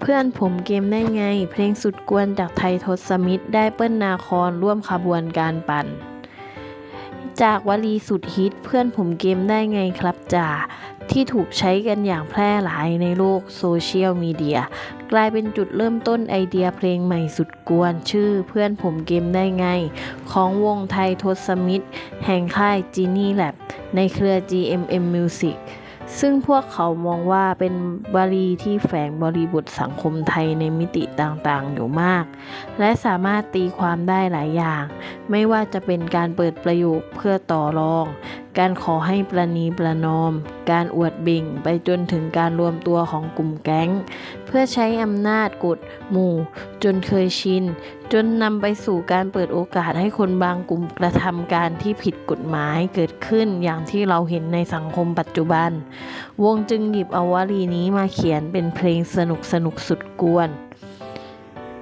เพื่อนผมเกมได้ไง เพลงสุดกวนจากไทยทศมิตรได้เปิ้ลนาคอนร่วมขบวนการปั่น จากวลีสุดฮิตเพื่อนผมเกมได้ไงครับจ่าที่ถูกใช้กันอย่างแพร่หลายในโลกโซเชียลมีเดียกลายเป็นจุดเริ่มต้นไอเดียเพลงใหม่สุดกวน ชื่อเพื่อนผมเกมได้ไง ของวงไทยทศมิตร แห่งค่าย Genie Lab ในเครือ GMM Music ซึ่งพวกเขามองว่าเป็นบาลีที่แฝงบริบทสังคมไทยในมิติต่างๆ อยู่มาก และสามารถตีความได้หลายอย่าง ไม่ว่าจะเป็นการเปิดประโยคเพื่อต่อรอง การขอให้ประนีประนอม การอวดเบ่งไปจนถึงการรวมตัวของกลุ่มแก๊ง เพื่อใช้อำนาจกดหมู่ จนเคยชิน จนนำไปสู่การเปิดโอกาสให้คนบางกลุ่มกระทำการที่ผิดกฎหมายเกิดขึ้นอย่างที่เราเห็นในสังคมปัจจุบัน วงจึงหยิบเอาวลีนี้มาเขียนเป็นเพลงสนุกสนุกสุดกวน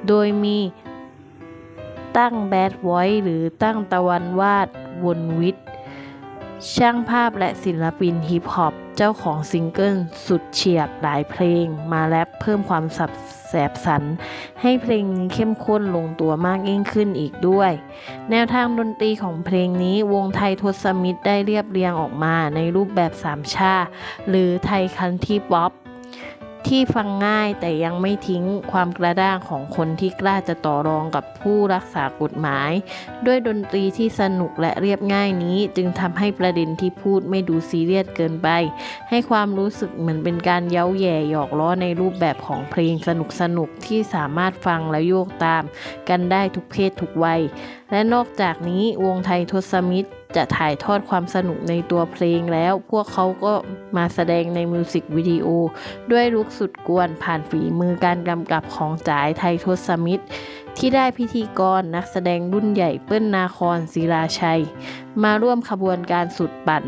โดยมีตั้งแบดไว้หรือตั้งตะวันวาดวนวิทย์ ช่างภาพและศิลปินฮิปฮอปเจ้าของซิงเกิลสุดเฉียบหลายเพลง มาแรปเพิ่มความสับแสบสัน ให้เพลงนี้เข้มข้นลงตัวมากยิ่งขึ้นอีกด้วย แนวทางดนตรีของเพลงนี้วงไทยทศมิตรได้เรียบเรียงออกมาในรูปแบบสามชาหรือไทยคันที่ป๊อป ที่ฟังง่ายแต่ยังไม่ทิ้งความกระด้างของคนที่กล้าจะต่อรองกับผู้รักษากฎหมาย ด้วยดนตรีที่สนุกและเรียบง่ายนี้จึงทำให้ประเด็นที่พูดไม่ดูซีเรียสเกินไป ให้ความรู้สึกเหมือนเป็นการเย้าแย่หยอกล้อในรูปแบบของเพลงสนุกสนุกที่สามารถฟังและโยกตาม กันได้ทุกเพศทุกวัย และนอกจากนี้วงไทยทศมิตร จะถ่ายทอดความสนุกในตัวเพลงแล้ว พวกเขาก็มาแสดงในมิวสิกวิดีโอ ด้วยลุคสุดกวนผ่านฝีมือการกำกับของจ๋ายไทยทศมิตร ที่ได้พิธีกรนักแสดงรุ่นใหญ่เปิ้ลนาคอนศิลาชัย มาร่วมขบวนการสุดปั่น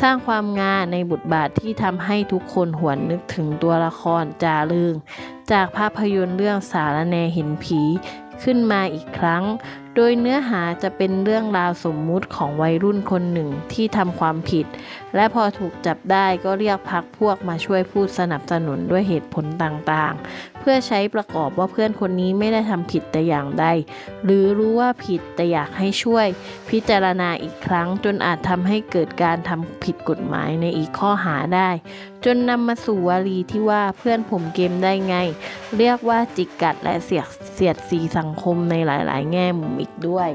สร้างความงาในบทบาทที่ทำให้ทุกคนหวนนึกถึงตัวละครจารึงจากภาพยนตร์เรื่องสารแนเห็นผี ขึ้นมาอีกครั้ง โดยเนื้อหาจะเป็นเรื่องราวสมมุติของวัยรุ่นคนหนึ่งที่ทำความผิด และพอถูกจับได้ก็เรียกพักพวกมาช่วยพูดสนับสนุนด้วยเหตุผลต่างๆ เพื่อใช้ประกอบว่าเพื่อนคนนี้ไม่ได้ทำผิดแต่อย่างใด หรือรู้ว่าผิดแต่อยากให้ช่วย พิจารณาอีกครั้งจนอาจทำให้เกิดการทำผิดกฎหมายในอีกข้อหาได้ จนนำมาสู่วลีที่ว่าเพื่อนผมเกมได้ไง เรียกว่าจิกกัดและเสียดเสียดสีสังคมในหลาย ๆ แง่มุมอีกด้วย